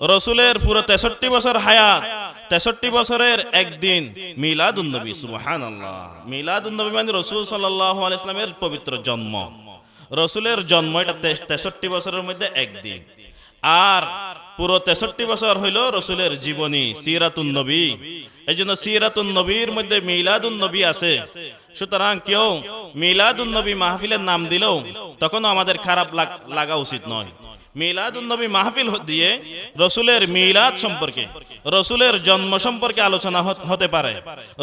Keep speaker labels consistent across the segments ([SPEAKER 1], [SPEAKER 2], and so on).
[SPEAKER 1] রসুলের পুরো তেষট্টি বছর হায়াত, তেষট্টি বছরের একদিন মিলাদুন্নবী সুবহান আল্লাহ মিলাদুন্নবী মানে রসুল সাল্লাহ আলাইসলামের পবিত্র জন্ম। রসুলের জন্ম এটা তেষট্টি বছরের মধ্যে একদিন। আর পুরো তেষট্টি বছর হইল রসুলের জীবনী সিরাতুন নবী এই জন্য সিরাতুন নবীর মধ্যে মিলাদুন নবী আছে। সুতরাং কেউ মিলাদুন নবী মাহফিলের নাম দিলেও তখনও আমাদের খারাপ লাগা উচিত নয়। মিলাদুন নবী মাহফিল দিয়ে রসুলের মিলাদ সম্পর্কে, রসুলের জন্ম সম্পর্কে আলোচনা হতে পারে।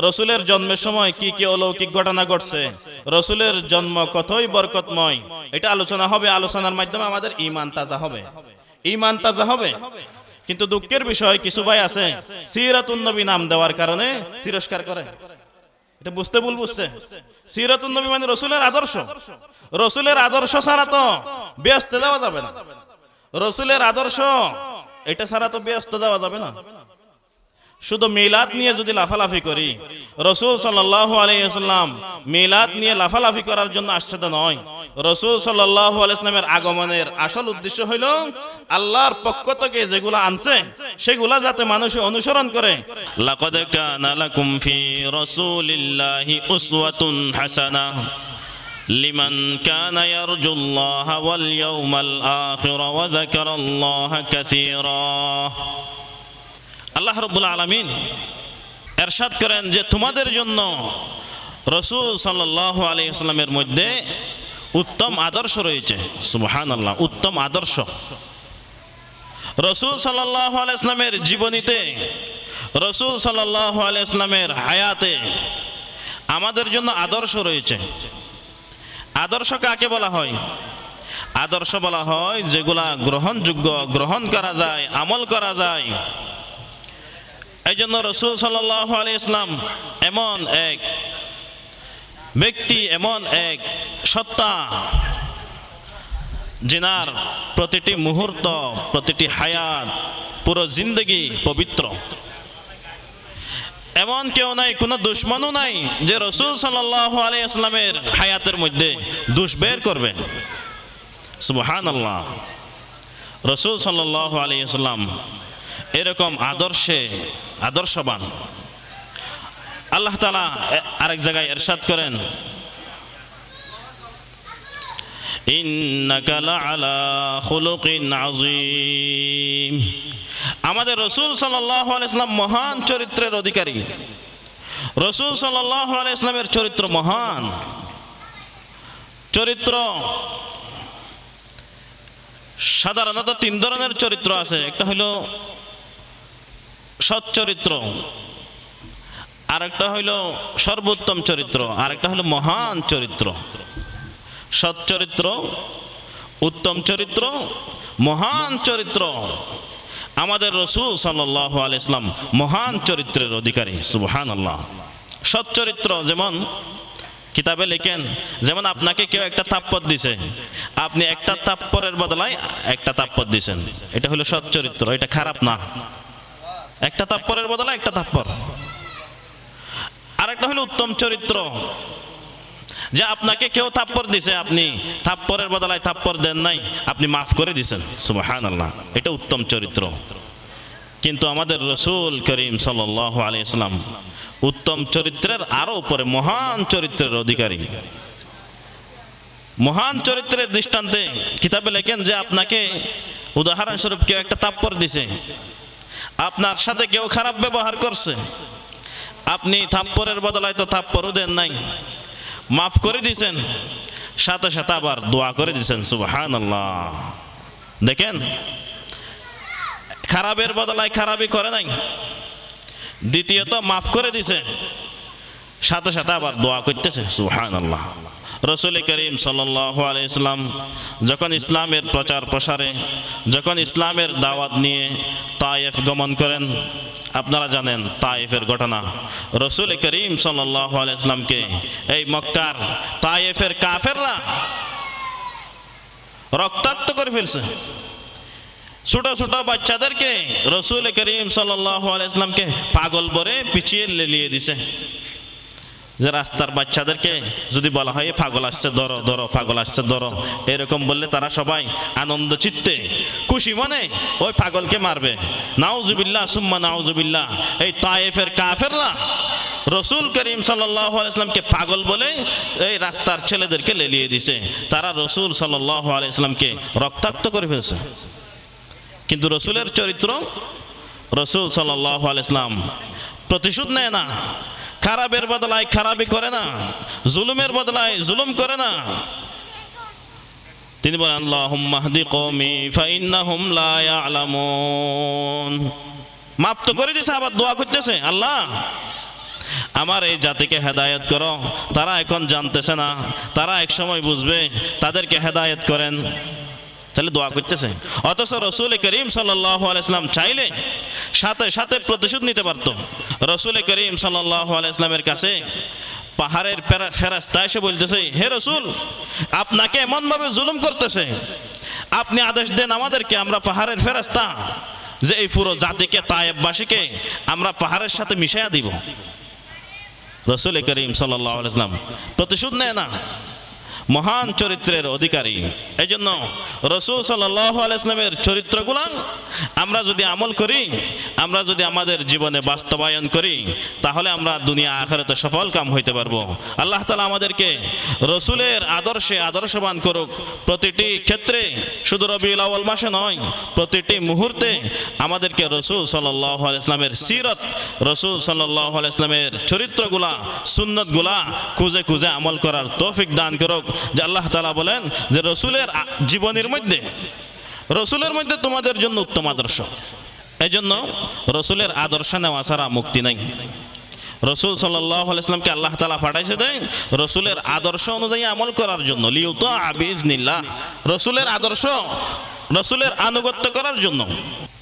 [SPEAKER 1] রসুলের জন্মের সময় কি কি অলৌকিক ঘটনা ঘটছে? রসুলের জন্ম কতই বরকতময়? এটা আলোচনা হবে, আলোচনার মাধ্যমে আমাদের ইমান তাজা হবে। ইমান তাজা হবে। কিন্তু দুঃখের বিষয়, কিছু ভাই আছে সিরাতুন নবী নাম দেওয়ার কারণে তিরস্কার করে। এটা বুঝতে ভুল বুঝছে। সিরাতুন নবী মানে রসুলের আদর্শ। রসুলের আদর্শ ছাড়া তো ব্যস্ত যাওয়া যাবে না। রসুলের আদর্শ, এটা ছাড়া তো ব্যস্ত যাওয়া যাবে না। শুধু মিলাদ নিয়ে যদি লাফালাফি করি, রসুল সাল্লাম মিলাদ নিয়ে লাফালাফি করার জন্য আসছে নয়। রসুল সাল্লামের আগমনের আসল উদ্দেশ্য হইল আল্লাহর পক্ষ থেকে যেগুলো আনছে, সেগুলা যাতে মানুষ অনুসরণ করে।
[SPEAKER 2] لمن كان يرجو الله واليوم الآخر وذكر الله كثيرا আল্লাহ রব্বুল আলমিন এরশাদ করেন যে তোমাদের জন্য রসুল সাল্লাহ আলী ইসলামের মধ্যে উত্তম আদর্শ রয়েছে সুবহান আল্লাহ উত্তম আদর্শ রসুল সাল্লাহ আলাইসলামের জীবনীতে রসুল সাল্লাহ আলাইসলামের হায়াতে আমাদের জন্য আদর্শ রয়েছে আদর্শ কাকে বলা হয়? আদর্শ বলা হয় যেগুলা গ্রহণযোগ্য, গ্রহণ করা যায়, আমল করা যায়। এই জন্য রসুল সাল্লাহ আলি ইসলাম এমন এক ব্যক্তি, এমন এক সত্তা জিনার প্রতিটি মুহূর্ত, প্রতিটি হায়াত পুরো জিন্দগি পবিত্র। এমন কেউ নাই, কোনো দুশ্মনও নাই যে রসুল সাল্লাহ আলাইসলামের হায়াতের মধ্যে দুষ বের করবে। সুবহান আল্লাহ রসুল সাল্লাহ আলাইসাল্লাম এরকম আদর্শে, আদর্শবান। আল্লাহ তালা আরেক জায়গায় এরশাদ করেন, ইন্নাকা লাআলা খুলুকিন আযীম। আমাদের রসুল সাল্লাল্লাহু আলাইহি সাল্লাম মহান চরিত্রের অধিকারী। রসুল সাল্লাল্লাহু আলাইহি সাল্লামের চরিত্র মহান। চরিত্র সাধারণত তিন ধরনের চরিত্র আছে। একটা হলো সৎ চরিত্র, আরেকটা হইল সর্বোত্তম চরিত্র, আরেকটা হইল মহান চরিত্র। সৎ চরিত্র, উত্তম চরিত্র, মহান চরিত্র। আমাদের রসুল সাল্লাহ আলাইসলাম মহান চরিত্রের অধিকারী সুবহান আল্লাহ সৎ চরিত্র যেমন কিতাবে লেখেন, যেমন আপনাকে কেউ একটা তাপ্পর দিছে, আপনি একটা তাপ্পরের বদলায় একটা তাপ্পর দিছেন। এটা হলো সৎ চরিত্র, এটা খারাপ না। একটা তাপ্পরের বদলায় একটা তাপ্পর। আরেকটা হলো উত্তম চরিত্র। যে আপনাকে কেউ থাপ্পর দিছে, আপনি থাপ্পরের বদলায় থাপ্পর দেন নাই, আপনি মাফ করে দিছেন। সুবহান আল্লাহ এটা উত্তম চরিত্র। কিন্তু আমাদের রসুল করিম সাল্লাহ আলাইসলাম উত্তম চরিত্রের আরও উপরে মহান চরিত্রের অধিকারী। মহান চরিত্রের দৃষ্টান্তে কিতাবে লেখেন যে আপনাকে উদাহরণস্বরূপ কেউ একটা তাপ্পর দিছে, আপনার সাথে কেউ খারাপ ব্যবহার করছে, আপনি থাপ্পরের বদলায় তো থাপ্পরও দেন নাই মাফ করে দিছেন সাথে সাথে আবার দোয়া করে দিছেন সুবাহান আল্লাহ দেখেন, খারাপের বদলায় খারাপই করে নাই। দ্বিতীয়ত মাফ করে দিছে সাথে সাথে আবার দোয়া করতেছে সুহান আল্লাহ রসুল করিম সাল্লাহ আলাইসলাম যখন ইসলামের প্রচার প্রসারে, যখন ইসলামের দাওয়াত নিয়ে তায়েফ গমন করেন, আপনারা জানেন তায়েফের ঘটনা। রসুল করিম সাল্লাহ আলাইসলামকে এই মক্কার তায়েফের কাফেররা রক্তাক্ত করে ফেলছে। ছোট ছোট বাচ্চাদেরকে রসুল করিম সাল্লাহ আলাইসলামকে পাগল বরে পিছিয়ে লেলিয়ে দিছে। যে রাস্তার বাচ্চাদেরকে যদি বলা হয় পাগল আসছে, ধরো ধরো, পাগল আসছে, ধরো। এরকম বললে তারা সবাই আনন্দ চিত্তে, খুশি মনে ওই পাগলকে মারবে। নাউজুবিল্লাহ, সুম্মা নাউজুবিল্লাহ। এই তায়েফের কাফেররা রসুল করিম আলাইসলামকে পাগল বলে এই রাস্তার ছেলেদেরকে লেলিয়ে দিছে। তারা রসুল সাল্লাহ আলাইসলামকে রক্তাক্ত করে ফেলছে। কিন্তু রসুলের চরিত্র রসুল সাল্লাহ আলাইসলাম প্রতিশোধ নেয় না। খারাপের বদলায় খারাপই করে না, জুলুমের বদলায় জুলুম করে না। তিনি বলেন আল্লাহুম্মাহদি কওমি ফাইন্নাহুম মাপ তো করে দিছে আবার দোয়া করতেছে, আল্লাহ, আমার এই জাতিকে হেদায়ত করো। তারা এখন জানতেছে না, তারা এক সময় বুঝবে, তাদেরকে হেদায়ত করেন। তাহলে দোয়া করতেছে। অথচ রসুল করিম আলাইসলাম চাইলে সাথে সাথে প্রতিশোধ নিতে পারতো। রসুল করিম আলাইসলামের কাছে পাহাড়ের ফেরা- ফেরাস্তা এসে বলতেছে, হে রসুল, আপনাকে এমনভাবে জুলুম করতেছে। আপনি আদেশ দেন আমাদেরকে, আমরা পাহাড়ের ফেরাস্তা, যে এই পুরো জাতিকে, তায়েববাসীকে আমরা পাহাড়ের সাথে মিশাইয়া দিব। রসুল করিম আলাইসলাম প্রতিশোধ নেয় না। মহান চরিত্রের অধিকারী। এই জন্য রসুল সাল্লাহ আলাইসলামের চরিত্রগুলো আমরা যদি আমল করি, আমরা যদি আমাদের জীবনে বাস্তবায়ন করি, তাহলে আমরা দুনিয়া আখেরাতে সফল কাম হইতে পারব। আল্লাহ তালা আমাদেরকে রসুলের আদর্শে আদর্শবান করুক। প্রতিটি ক্ষেত্রে শুধু আউ্ল মাসে নয়, প্রতিটি মুহূর্তে আমাদেরকে রসুল সাল্লাহ আলাইসলামের সিরত, রসুল সাল্লাহ আলাইসলামের চরিত্রগুলা, সুন্নতগুলা খুঁজে খুঁজে আমল করার তৌফিক দান করুক। যে আল্লাহ তালা বলেন যে রসুলের জীবনের মধ্যে, রসুলের মধ্যে তোমাদের জন্য উত্তম আদর্শ। এই জন্য রসুলের আদর্শ নেওয়া ছাড়া মুক্তি নাই। রসুল আলাইসলামকে আল্লাহ তালা পাঠাইছে দেয় রসুলের আদর্শ অনুযায়ী আমল করার জন্য, লিউতা আবিজ নিল্লা রসুলের আদর্শ, রসুলের আনুগত্য করার জন্য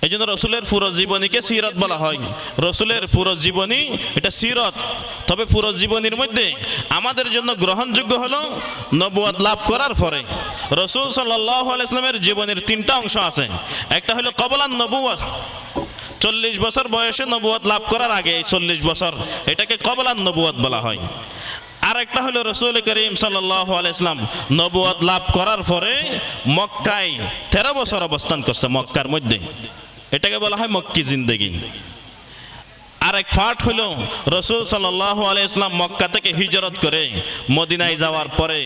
[SPEAKER 2] এই জন্য রসুলের পুরো জীবনীকে সিরত বলা হয়। রসুলের পুরো জীবনী, এটা সিরত। তবে পুরো জীবনীর মধ্যে আমাদের জন্য গ্রহণযোগ্য হলো নবুয়াদ লাভ করার পরে। রসুল সাল্লাহ আলাইসলামের জীবনের তিনটা অংশ আছে। একটা হলো কবলান নবুয়াদ। চল্লিশ বছর বয়সে নবুয়াদ লাভ করার আগে এই চল্লিশ বছর এটাকে কবলান নবুয়াদ বলা হয়। আর একটা হলো রসুল করিম সাল্লাহ আলাইসলাম নবুয়াদ লাভ করার পরে মক্কায় তেরো বছর অবস্থান করছে, মক্কার মধ্যে। এটাকে বলা হয় মক্কি জিন্দেগি। আর এক ফাট হলো, রসুল সাল্লাহ আলাইসলাম মক্কা থেকে হিজরত করে মদিনায় যাওয়ার পরে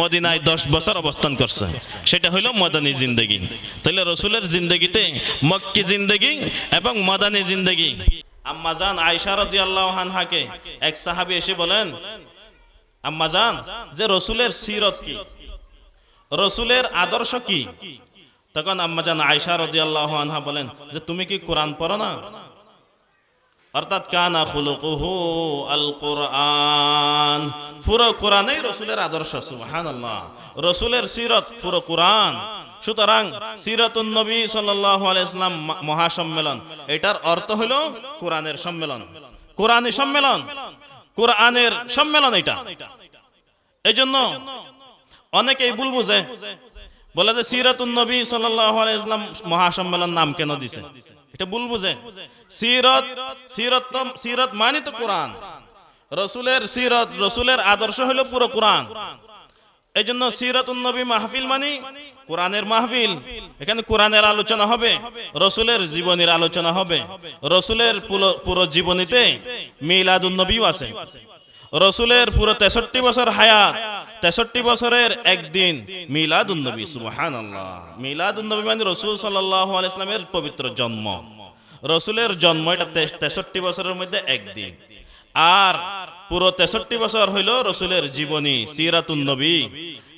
[SPEAKER 2] মদিনায় দশ বছর অবস্থান করছে। সেটা হলো মদানী জিন্দেগি। তাহলে রসুলের জিন্দেগিতে মক্কি জিন্দেগি এবং মদানী জিন্দেগি। আম্মাজান আয়সা রদি আল্লাহ হানহাকে এক সাহাবি এসে বলেন আম্মাজান যে রসুলের সিরত কি? রসুলের আদর্শ কি? তখন আম্মাজান আয়সা রদি আল্লাহ আনহা বলেন যে, তুমি কি কোরআন পড়ো না? অর্থাৎ, কানা খুলুকুহু আল কোরআন পুরো কোরআনেই রসুলের আদর্শ, সুবহানাল্লাহ। রসুলের সিরত পুরো কোরআন। সুতরাং, সিরাতুন নবী সাল্লাল্লাহু আলাইহি ইসলাম মহাসম্মেলন, এটার অর্থ হলো কোরআনের সম্মেলন। কোরআনী সম্মেলন। কোরআনের সম্মেলন এটা। এই জন্য অনেকেই ভুল বুঝে। বলে যে, সিরাতুন নবী ইসলাম মহাসম্মেলন নাম কেন দিছে? এটা ভুল বুঝে। সিরত সিরত সিরত মানে তো কোরআন। রসুলের সিরত, রসুলের আদর্শ হলো পুরো কোরআন। এই জন্য সিরাতুন নবী মাহফিল মানে কোরআনের মাহফিল। এখানে কোরআনের আলোচনা হবে, রসুলের জীবনীর আলোচনা হবে। রসুলের পুরো জীবনীতে মিলাদুন নবীও আছে। রসুলের পুরো তেষট্টি বছর হায়াত, তেষট্টি বছরের একদিন মিলাদুন নবী সুবহান আল্লাহ মিলাদুন নবী মানে রসুল সাল্লাহ আলাইসলামের পবিত্র জন্ম। রসুলের জন্ম এটা তেষট্টি বছরের মধ্যে একদিন। আর পুরো তেষট্টি বছর হইল রসুলের জীবনী সিরাতুন নবী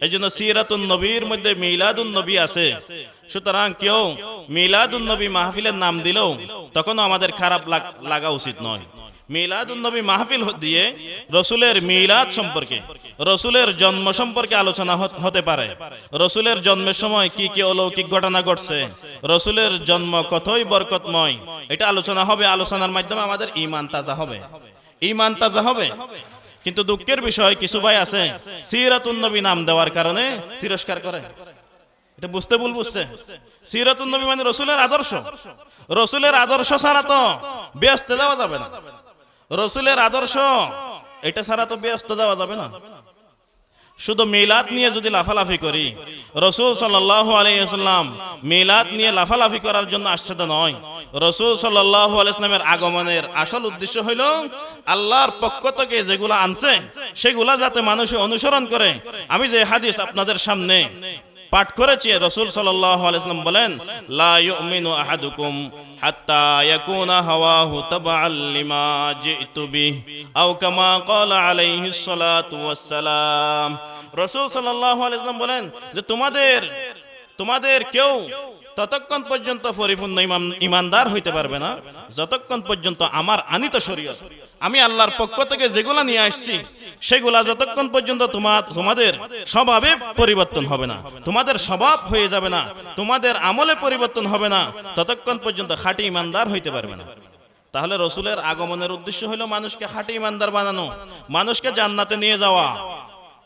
[SPEAKER 2] এই জন্য সিরাতুন নবীর মধ্যে মিলাদুন নবী আছে। সুতরাং কেউ মিলাদুন নবী মাহফিলের নাম দিলেও তখনও আমাদের খারাপ লাগা উচিত নয়। মিলাদুন নবী মাহফিল দিয়ে রসুলের মিলাদ সম্পর্কে, রসুলের জন্ম সম্পর্কে আলোচনা হতে পারে। রসুলের জন্মের সময় কি কি অলৌকিক ঘটনা ঘটছে? রসুলের জন্ম কতই বরকতময়? এটা আলোচনা হবে, আলোচনার মাধ্যমে আমাদের ইমান তাজা হবে। ইমান তাজা হবে। কিন্তু দুঃখের বিষয়, কিছু ভাই আছে সিরাতুন নবী নাম দেওয়ার কারণে তিরস্কার করে। এটা বুঝতে ভুল বুঝছে। সিরাতুন নবী মানে রসুলের আদর্শ। রসুলের আদর্শ ছাড়া তো ব্যস্ত যাওয়া যাবে না। রসুলের আদর্শ,
[SPEAKER 1] এটা ছাড়া তো ব্যস্ত যাওয়া যাবে না। শুধু মিলাদ নিয়ে যদি লাফালাফি করি, রসুল আলাইসাল্লাম মিলাদ নিয়ে লাফালাফি করার জন্য তো নয়। রসুল আলাইসলামের আগমনের আসল উদ্দেশ্য হইল আল্লাহর পক্ষ থেকে যেগুলো আনছে, সেগুলা যাতে মানুষে অনুসরণ করে। আমি যে হাদিস আপনাদের সামনে পাঠ করেছি রসুল সাল্লাহ আলাইসলাম বলেন, লা আহাদুকুম হাত্তা ইয়াকুনা হাওয়াহু তাবআল লিমা জিতু বিহ আও কামা ক্বালা রসুল সাল্লাল্লাহু আলাইহি বলেন যে, তোমাদের তোমাদের কেউ ততক্ষণ পর্যন্ত পরিপূর্ণ ইমান- ইমানদার হইতে পারবে না। যতক্ষণ পর্যন্ত আমার আনিত শরীয়ত, আমি আল্লাহর পক্ষ থেকে যেগুলা নিয়ে আসছি, সেগুলা যতক্ষণ পর্যন্ত তোমার, তোমাদের স্বভাবে পরিবর্তন হবে না, তোমাদের স্বভাব হয়ে যাবে না, তোমাদের আমলে পরিবর্তন হবে না, ততক্ষণ পর্যন্ত খাঁটি ইমানদার হইতে পারবে না। তাহলে রসুলের আগমনের উদ্দেশ্য হলো মানুষকে খাঁটি ইমানদার বানানো, মানুষকে জান্নাতে নিয়ে যাওয়া।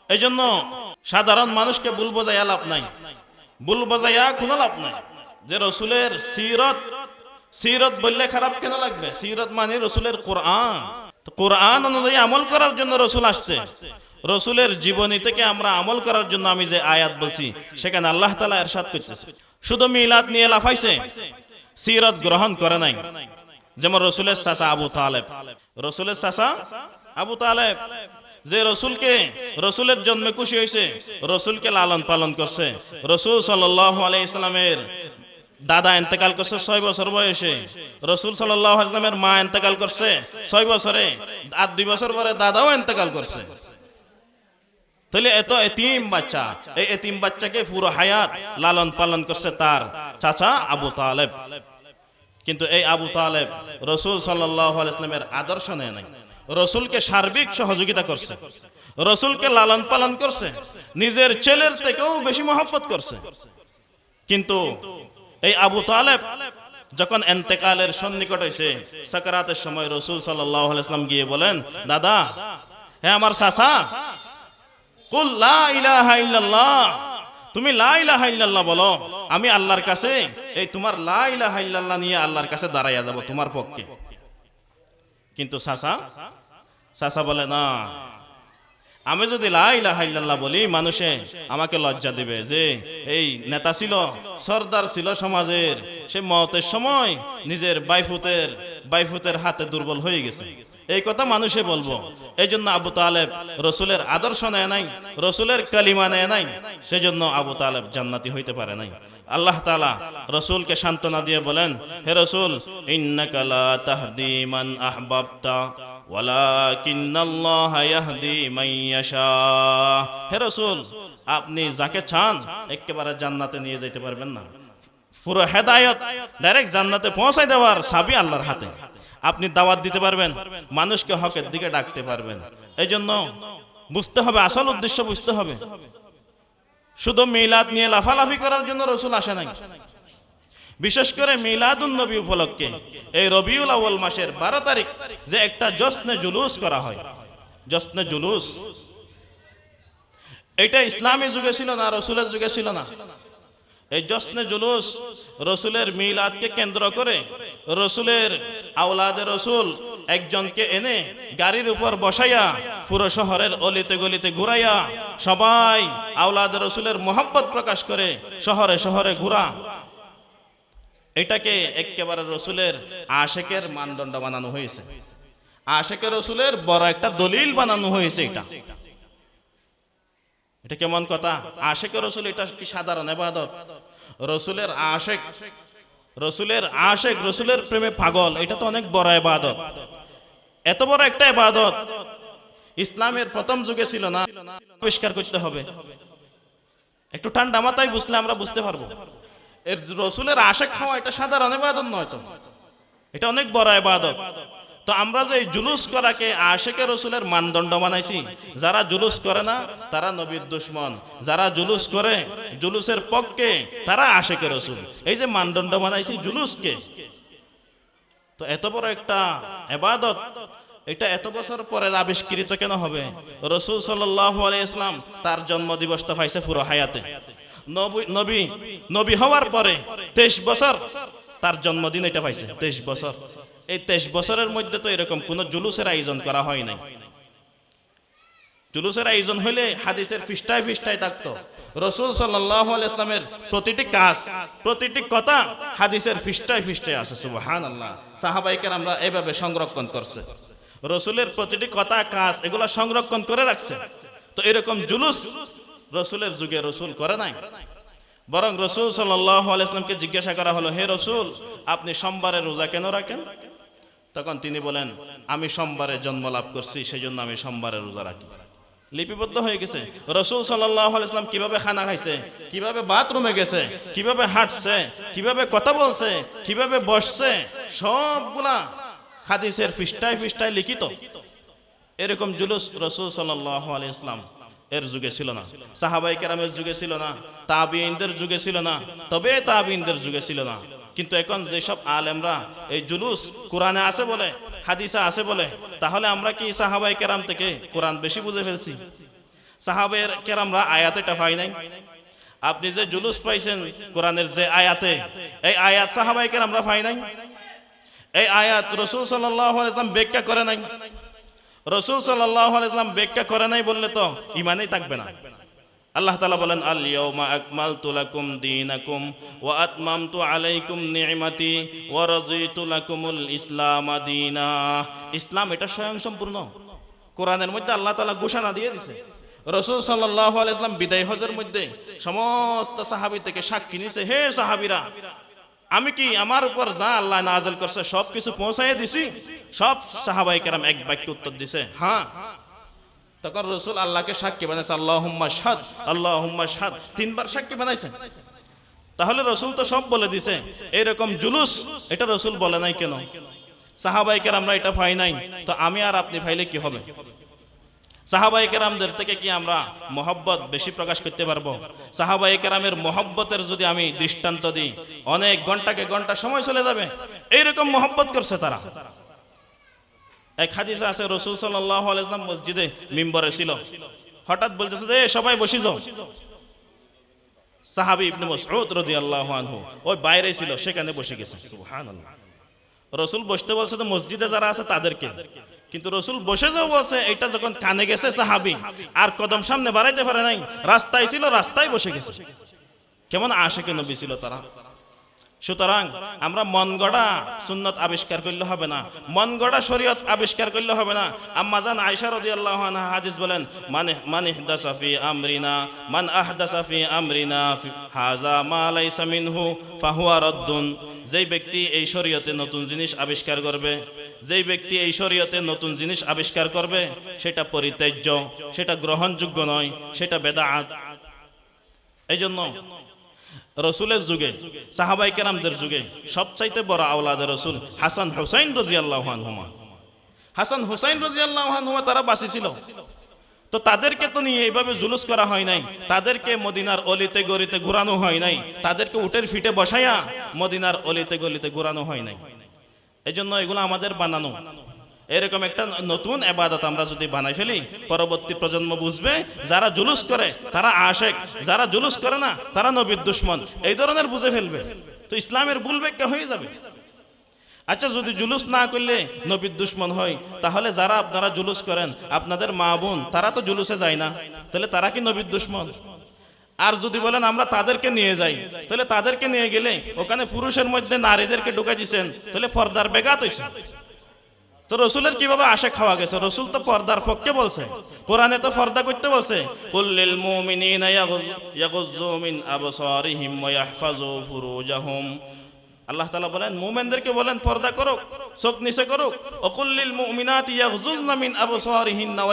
[SPEAKER 1] এই জন্য সাধারণ মানুষকে ভুল বোঝাইয়া লাভ নাই। ভুল বোঝাইয়া কোনো লাভ নাই। যে রসুলের সিরত সিরত বললে খারাপ কেন লাগবে? সিরত মানে রসুলের কোরআন। কোরআন অনুযায়ী আমল করার জন্য রসুল আসছে। রসুলের জীবনী থেকে আমরা আমল করার জন্য আমি যে আয়াত বলছি, সেখানে আল্লাহ তালা এরশাদ করতেছে। শুধু মিলাদ নিয়ে লাফাইছে, সিরত গ্রহণ করে নাই। যেমন রসুলের চাচা আবু তালেব। রসুলের চাচা আবু তালেব, যে রসুলকে, রসুলের জন্মে খুশি হয়েছে, রসুলকে লালন পালন করছে। রসুল সাল্লাহ আলাইসলামের দাদা এন্তেকাল করছে ছয় বছর বয়সে। রসুল সাল্লাহ আসলামের মা এন্তেকাল করছে ছয় বছরে। আর দুই বছর পরে দাদাও এন্তেকাল করছে। তাহলে এত এতিম বাচ্চা। এই এতিম বাচ্চাকে পুরো হায়াত লালন পালন করছে তার চাচা আবু তালেব। কিন্তু এই আবু তালেব রসুল সাল্লামের আদর্শ নেয় নাই। রসুলকে সার্বিক সহযোগিতা করছে। রসুলকে লালন পালন করছে। নিজের ছেলের থেকেও বেশি মহব্বত করছে। কিন্তু এই আবু তালেব যখন এন্তেকালের সন্নিকট হয়েছে সাকারাতের সময় রসুল সাল্লাম গিয়ে বলেন, দাদা হ্যাঁ আমার কুল লা তুমি লা বলো, আমি আল্লাহর কাছে, এই তোমার নিয়ে আল্লাহর কাছে দাঁড়াইয়া যাব তোমার পক্ষে। কিন্তু সাসা সাসা বলে, না আমি যদি লা ইলাহা ইল্লাল্লাহ বলি, মানুষে আমাকে লজ্জা দিবে যে এই নেতা ছিল, সর্দার ছিল সমাজের। সে মতের সময় নিজের বাইফুতের বাইফুতের হাতে দুর্বল হয়ে গেছে। এই কথা মানুষে বলব। এই জন্য আবু তালেব রসুলের আদর্শ নেয় নাই, রসুলের কালিমা নেয় নাই, সেজন্য আবু তালেব জান্নাতি হইতে পারে নাই। আল্লাহ তালা রসুলকে সান্ত্বনা দিয়ে বলেন, হে রসুল ইন্নাকালা তাহদি মান আহবাবতা। হে রাসূল, আপনি যাকে চান, একেবারে জান্নাতে নিয়ে যেতে পারবেন না। পুরো হেদায়েত ডাইরেক্ট জান্নাতে পৌঁছাই দেওয়ার সাবি আল্লাহর হাতে। আপনি দাওয়াত দিতে পারবেন, মানুষকে হকের দিকে ডাকতে পারবেন। এই জন্য বুঝতে হবে, আসল উদ্দেশ্য বুঝতে হবে। শুধু মিলাদ নিয়ে লাফালাফি করার জন্য রসুল আসে নাই। বিশেষ করে মিলাদুন নবী উপলক্ষে এই রবিউল আউ্ল মাসের বারো তারিখ যে একটা জশ্নে জুলুস করা হয়। জশ্নে জুলুস। এটা ইসলামী যুগে ছিল না, রসুলের যুগে ছিল না। এই জশ্নে জুলুস রসুলের মিলাদকে কেন্দ্র করে রসুলের আওলাদে রসুল একজনকে এনে গাড়ির উপর বসাইয়া পুরো শহরের অলিতে গলিতে ঘুরাইয়া সবাই আওলাদে রসুলের মোহাব্বত প্রকাশ করে শহরে শহরে ঘুরা। এটাকে একেবারে রসুলের আশেকের মানদণ্ড বানানো হয়েছে। আশেকের রসুলের বড় একটা দলিল বানানো হয়েছে এটা। এটা কেমন কথা? আশেকের রসুল এটা কি সাধারণ এবাদত? রসুলের আশেক রসুলের আশেক, রসুলের প্রেমে পাগল, এটা তো অনেক বড় এবাদত। এত বড় একটা এবাদত ইসলামের প্রথম যুগে ছিল না। আবিষ্কার করতে হবে। একটু ঠান্ডা মাথায় বুঝলে আমরা বুঝতে পারব। এর রসুলের আশেক খাওয়া এটা সাধারণ এবাদত নয় তো। এটা অনেক বড় এবাদত তো আমরা যে জুলুস করাকে আশেকে রসুলের মানদণ্ড বানাইছি যারা জুলুস করে না, তারা নবীর দুশ্মন। যারা জুলুস করে, জুলুসের পক্ষে তারা আশেকে রসুল। এই যে মানদণ্ড বানাইছি জুলুসকে। তো এত বড় একটা এবাদত এটা এত বছর পরে আবিষ্কৃত কেন হবে? রসুল সাল্লাহ ইসলাম তার জন্ম দিবসটা পাইছে পুরো হায়াতে নবী- নবী হওয়ার পরে তেইশ বছর তার জন্মদিন এটা পাইছে, তেইশ বছর। এই তেইশ বছরের মধ্যে তো এরকম জুলুসের আয়োজন করা হয় নাই। জুলুসের আয়োজন হইলে হাদিসের ফিস্টায় ফিস্টায় থাকতো। রসুল ইসলামের প্রতিটি কাজ, প্রতিটি কথা হাদিসের ফিস্টায় ফিস্টায় আছে সুবহান আল্লাহ সাহাবাইকের আমরা এভাবে সংরক্ষণ করছে। রসুলের প্রতিটি কথা, কাজ এগুলা সংরক্ষণ করে রাখছে। তো এরকম জুলুস রসুলের যুগে রসুল করে নাই। বরং রসুল আলাইসলামকে জিজ্ঞাসা করা হলো, হে রসুল, আপনি সোমবারে রোজা কেন রাখেন? তখন তিনি বলেন, আমি সোমবারে জন্ম লাভ করছি সেই জন্য আমি সোমবারে রোজা রাখি। লিপিবদ্ধ হয়ে গেছে। রসুল আলাইসলাম কীভাবে খানা খাইছে? কীভাবে বাথরুমে গেছে? কীভাবে হাঁটছে? কীভাবে কথা বলছে? কীভাবে বসছে? সবগুলা হাদিসের ফিস্টায় ফিস্টায় লিখিত। এরকম জুলুস রসুল সাল্লাহ আলাইসলাম এর যুগে ছিল না। সাহাবাই কেরামের যুগে ছিল না তাবিনদের যুগে ছিল না, তবে তাবিনদের যুগে ছিল না। কিন্তু এখন যেসব আলেমরা এই জুলুস কোরআনে আছে বলে, হাদিসা আছে বলে, তাহলে আমরা কি সাহাবাই কেরাম থেকে কোরআন বেশি বুঝে ফেলছি? সাহাবের কেরামরা আয়াতে টাফাই নাই। আপনি যে জুলুস পাইছেন কোরআনের যে আয়াতে, এই আয়াত সাহাবাই কেরামরা পাই নাই? এই আয়াত রসুল আলাইসলাম ব্যাখ্যা করে নাই। রসুল আলাইসলাম ব্যাখ্যা করে নাই বললে তো ইমানেই থাকবে না। আল্লাহ তালা বলেন আলিয়াউমা আকমাল তুলাকুম দিনাকুম ওয়া আতমামতু আলাইকুম নি'মাতি ওয়া রাজিতু লাকুমুল ইসলাম দিনা। ইসলাম এটা স্বয়ং সম্পূর্ণ কোরআনের মধ্যে আল্লাহ তালা ঘোষণা দিয়ে দিছে। রসুল সাল্লাহ আলাইসলাম বিদায় হজের মধ্যে সমস্ত সাহাবি থেকে সাক্ষী নিছে হে সাহাবিরা আমি কি আমার উপর যা আল্লাহ নাজল করছে সব কিছু পৌঁছাই দিছি? সব সাহাবাই কেরাম এক বাক্য উত্তর দিছে হ্যাঁ। তখন রসুল আল্লাহকে সাক্ষী বানাইছে আল্লাহ হুম্মা সাদ আল্লাহ হুম্মা সাদ তিনবার সাক্ষী বানাইছে। তাহলে রসুল তো সব বলে দিছে এরকম জুলুস? এটা রসুল বলে নাই কেন? সাহাবাই কেরামরা এটা পাই নাই। তো আমি আর আপনি পাইলে কি হবে? সাহাবাই কেরামদের থেকে কি আমরা মোহব্বত বেশি প্রকাশ করতে পারব? সাহাবাই কেরামের মোহব্বতের যদি আমি দৃষ্টান্ত দিই, অনেক ঘন্টাকে ঘণ্টা সময় চলে যাবে। এইরকম মোহব্বত করছে তারা। এক হাদিসে আছে, রসুল আলাইসলাম মসজিদে মিম্বরে ছিল। হঠাৎ বলতেছে যে সবাই বসি যাও। সাহাবি ইবনে মাসউদ রাদিয়াল্লাহু আনহু ওই বাইরে ছিল, সেখানে বসে গেছে। সুবহানাল্লাহ। রসুল বসতে বলছে, তো মসজিদে যারা আছে তাদেরকে। কিন্তু রসুল বসে যাও বলছে এটা যখন কানে গেছে সাহাবি, আর কদম সামনে বাড়াইতে পারে নাই, রাস্তায় ছিল, রাস্তায় বসে গেছে। কেমন আশেকে নবী ছিল তারা? সুতরাং আমরা মন গড়া সুন্নত আবিষ্কার করলে হবে না, মন গড়া শরীয়ত আবিষ্কার করলে হবে না। আম্মা জান আয়েশা রাদিয়াল্লাহু আনহা হাদিস বলেন মানে মান ইহদাসা ফি আমরিনা, মান আহদাসা আমরিনা হাযা মা লাইসা মিনহু, ফাহুয়া রাদ্দুন। যেই ব্যক্তি এই শরীয়তে নতুন জিনিস আবিষ্কার করবে যেই ব্যক্তি এই শরীয়তে নতুন জিনিস আবিষ্কার করবে, সেটা পরিত্যাজ্য, সেটা গ্রহণযোগ্য নয়, সেটা বেদাআত এই জন্য রসুলের যুগে, সাহাবাই কেরামদের যুগে সবচাইতে বড় আওলাদের রসুল হাসান হুসাইন রাজি আল্লাহানহুমা হাসান হুসাইন রাজি আল্লাহানহুমা তারা বাঁচিছিল তো তাদেরকে তো নিয়ে এইভাবে জুলুস করা হয় নাই, তাদেরকে মদিনার অলিতে গলিতে ঘুরানো হয় নাই, তাদেরকে উটের ফিটে বসাইয়া মদিনার অলিতে গলিতে ঘুরানো হয় নাই। এই জন্য এগুলো আমাদের বানানো। এরকম একটা নতুন এবাদত আমরা যদি বানাই ফেলি, পরবর্তী প্রজন্ম বুঝবে, যারা জুলুস করে, তারা আশেক, যারা জুলুস করে না, তারা নবীর দুশ্মন। এই ধরনের বুঝে ফেলবে। তো ইসলামের ভুল ব্যাখ্যা হয়ে যাবে। আচ্ছা যদি জুলুস না করলে নবীর দুশ্মন হয়, তাহলে যারা আপনারা জুলুস করেন, আপনাদের মা বোন, তারা তো জুলুসে যায় না। তাহলে তারা কি নবীর দুশ্মন? আর যদি বলেন আমরা তাদেরকে নিয়ে যাই, তাহলে তাদেরকে নিয়ে গেলে ওখানে পুরুষের মধ্যে নারীদেরকে ঢুকাই দিচ্ছেন তাহলে ফর্দার বেগাত হয়েছে তো রসুলের কীভাবে আশা খাওয়া গেছে? রসুল তো পর্দার পক্ষে বলছে, কোরআনে তো পর্দা করতে বলছে আল্লাহ তালা বলেন, মোমেনদেরকে বলেন, পর্দা করো চোখ নিচে করো অকুল্লিল মুমিনাতি ইয়াগজুজনা মিন আবসারিহিন্না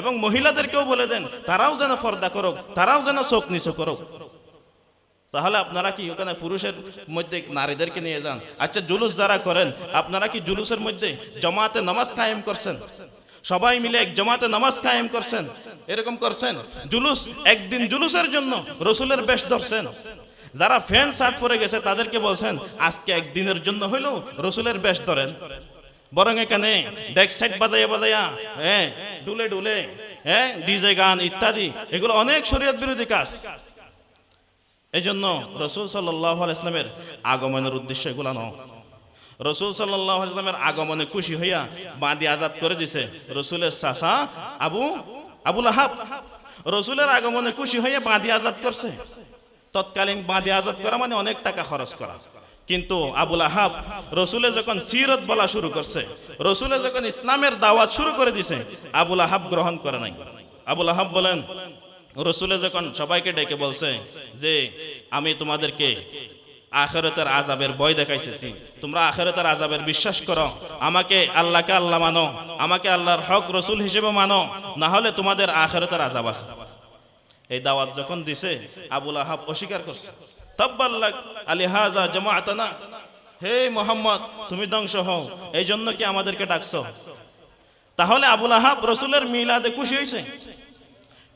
[SPEAKER 1] এবং মহিলাদেরকেও বলে দেন, তারাও যেন পর্দা করো তারাও যেন চোখ নিচে করো তাহলে আপনারা কি ওখানে পুরুষের মধ্যে নারীদেরকে নিয়ে যান? আচ্ছা জুলুস যারা করেন, আপনারা কি জুলুসের মধ্যে জমাতে নামাজ কায়েম করছেন? সবাই মিলে এক জমাতে নামাজ কায়েম করছেন? এরকম করছেন? জুলুস, একদিন জুলুসের জন্য রসুলের বেশ ধরছেন। যারা ফ্যান শার্ট পরে গেছে, তাদেরকে বলছেন, আজকে একদিনের জন্য হইলেও রসুলের বেশ ধরেন। বরং এখানে ডেক সাইড বাজাইয়া বাজাইয়া হ্যাঁ ডুলে ডুলে হ্যাঁ ডিজে গান ইত্যাদি, এগুলো অনেক শরীয়ত বিরোধী কাজ। এই জন্য রসুল সাল্লাহ ইসলামের আগমনের উদ্দেশ্য এগুলো ন রসুল সাল্লামের আগমনে খুশি হইয়া বাঁধি আজাদ করে দিছে রসুলের চাষা আবু, আবুল আহাব। রসুলের আগমনে খুশি হইয়া বাঁধি আজাদ করছে। তৎকালীন বাঁধি আজাদ করা মানে অনেক টাকা খরচ করা। কিন্তু আবুল আহাব রসুলে যখন সিরত বলা শুরু করছে, রসুলে যখন ইসলামের দাওয়াত শুরু করে দিছে, আবুল আহাব গ্রহণ করে নাই। আবুল আহাব বলেন, রসুলে যখন সবাইকে ডেকে বলছে যে, আমি তোমাদেরকে আখেরতের আজাবের ভয় দেখাইতেছি। তোমরা আখেরতের আজাবের বিশ্বাস করো। আমাকে আল্লাহকে আল্লাহ মানো। আমাকে আল্লাহর হক রসুল হিসেবে মানো। না হলে তোমাদের আখেরতের আজাব আছে। এই দাওয়াত যখন দিছে, আবুল আহাব অস্বীকার করছে। তাব্বাল্লাক আলী হাজা জামাআতানা। হে মোহাম্মদ, তুমি ধ্বংস হও, এই জন্য কি আমাদেরকে ডাকছো? তাহলে আবুল আহাব রসুলের মিলাদে খুশি হয়েছে।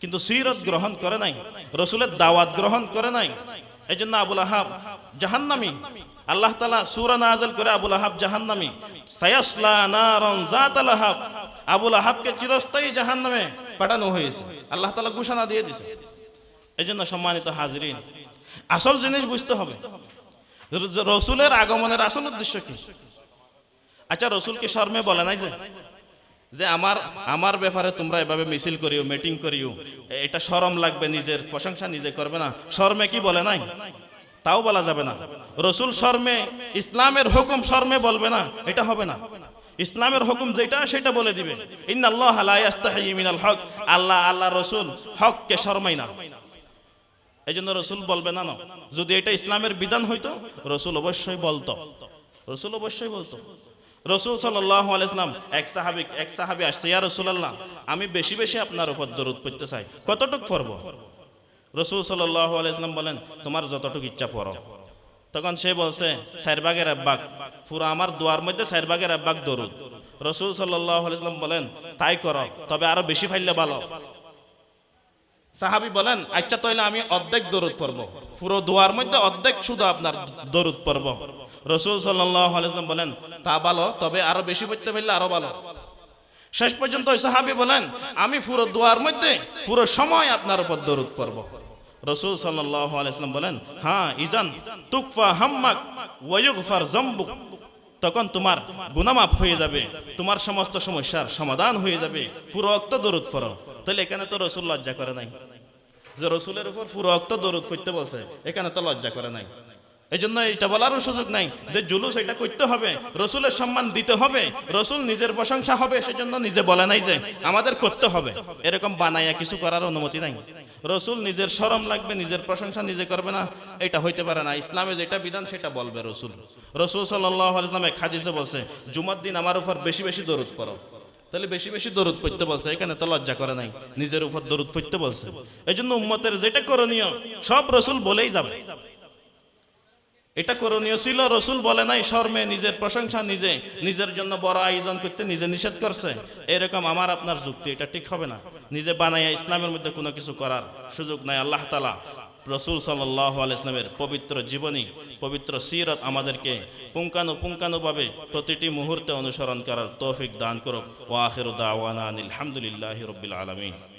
[SPEAKER 1] কিন্তু সিরত গ্রহণ করে নাই, রসুলের দাওয়াত গ্রহণ করে নাই। এই জন্য আবুল আহাব জাহান্নামি। আল্লাহ তালা সুরা নাজল করে আবুল আহাব জাহান্নামি। সায়াসলা নারন জাতাল আহাব। আবুল আহাবকে চিরস্থায়ী জাহান্নামে পাঠানো হয়েছে। আল্লাহ তালা ঘোষণা দিয়ে দিছে এই জন্য সম্মানিত হাজরিন, আসল জিনিস বুঝতে হবে। রসুলের আগমনের আসল উদ্দেশ্য কি? আচ্ছা রসুল কি শর্মে বলে নাই যে যে আমার আমার ব্যাপারে তোমরা এভাবে মিছিল করিও, মিটিং করিও, এটা শরম লাগবে, নিজের প্রশংসা নিজে করবে না। শর্মে কি বলে নাই? তাও বলা যাবে না। রসুল শর্মে, ইসলামের হুকুম শর্মে বলবে না, এটা হবে না। ইসলামের হুকুম যেটা, সেটা বলে দিবে। ইন্নাল্লাহ হক। আল্লাহ আল্লাহ রসুল হককে শর্মাই না। এই জন্য রসুল বলবে, না যদি এটা ইসলামের বিধান হইতো, রসুল অবশ্যই বলতো। রসুল অবশ্যই বলতো। রসুল সাল্লাম, এক সাহাবি এক সাহাবি আসছে, ইয়া রসুলাল্লাহ, আমি বেশি বেশি আপনার উপর দরুদ পড়তে চাই। কতটুক পড়ব? রসুল আলাইসলাম বলেন, তোমার যতটুক ইচ্ছা পড়ো। তখন সে বলছে সাইরবাগের আব্বাক পুরো আমার দুয়ার মধ্যে সাইরবাগের আব্বাক দরুদ। রসুল আলাইসলাম বলেন, তাই করো, তবে আরও বেশি ফাইলে ভালো। সাহাবি বলেন আচ্ছা তাইলে আমি অর্ধেক দরুদ পড়ব। পুরো দুয়ার মধ্যে অর্ধেক শুধু আপনার দরুদ পড়ব। রসুল সাল্লাম বলেন, তা ভালো, তবে আরও বেশি পড়তে পারলে আরও ভালো। শেষ পর্যন্ত ওই সাহাবি বলেন, আমি পুরো দুয়ার মধ্যে পুরো সময় আপনার উপর দরুদ পড়ব। রসুল আলাইসলাম বলেন হ্যাঁ ইজান, তুকফা হাম্মাক জম্বুক তখন তোমার গুনামাফ হয়ে যাবে, তোমার সমস্ত সমস্যার সমাধান হয়ে যাবে, পুরো অক্ত দরুদ পড়ো। তাহলে এখানে তো রসুল লজ্জা করে নাই। যে রসুলের উপর পুরো অক্ত দরুদ পড়তে বলছে, এখানে তো লজ্জা করে নাই। এই জন্য এটা বলারও সুযোগ নাই যে জুলুস এটা করতে হবে, রসুলের সম্মান দিতে হবে, রসুল নিজের প্রশংসা হবে, সেজন্য নিজে বলে নাই যে আমাদের করতে হবে। এরকম বানাইয়া কিছু করার অনুমতি নাই। রসুল নিজের সরম লাগবে, নিজের প্রশংসা নিজে করবে না, এটা হইতে পারে না। ইসলামে যেটা বিধান, সেটা বলবে রসুল। রসুল সাল্লাহ আলাইসলামে খাদিসে বলছে, জুমার দিন আমার উপর বেশি বেশি দরুদ পড়ো। তাহলে বেশি বেশি দরুদ পড়তে বলছে, এখানে তো লজ্জা করে নাই। নিজের উপর দরুদ পড়তে বলছে। এই জন্য উম্মতের যেটা করণীয়, সব রসুল বলেই যাবে। এটা করণীয় ছিল, রসুল বলে নাই, শর্মে নিজের প্রশংসা নিজে, নিজের জন্য বড় আয়োজন করতে নিজে নিষেধ করছে। এরকম আমার আপনার যুক্তি, এটা ঠিক হবে না। নিজে বানাইয়া ইসলামের মধ্যে কোনো কিছু করার সুযোগ নাই, আল্লাহ তালা রসুল সাল্লাহ ইসলামের পবিত্র জীবনী, পবিত্র সিরত আমাদেরকে পুঙ্কানু পুঙ্কানুভাবে প্রতিটি মুহূর্তে অনুসরণ করার তৌফিক দান করুক। ও আখির দাওয়ানা আলহামদুলিল্লাহ রবিল আলমিন।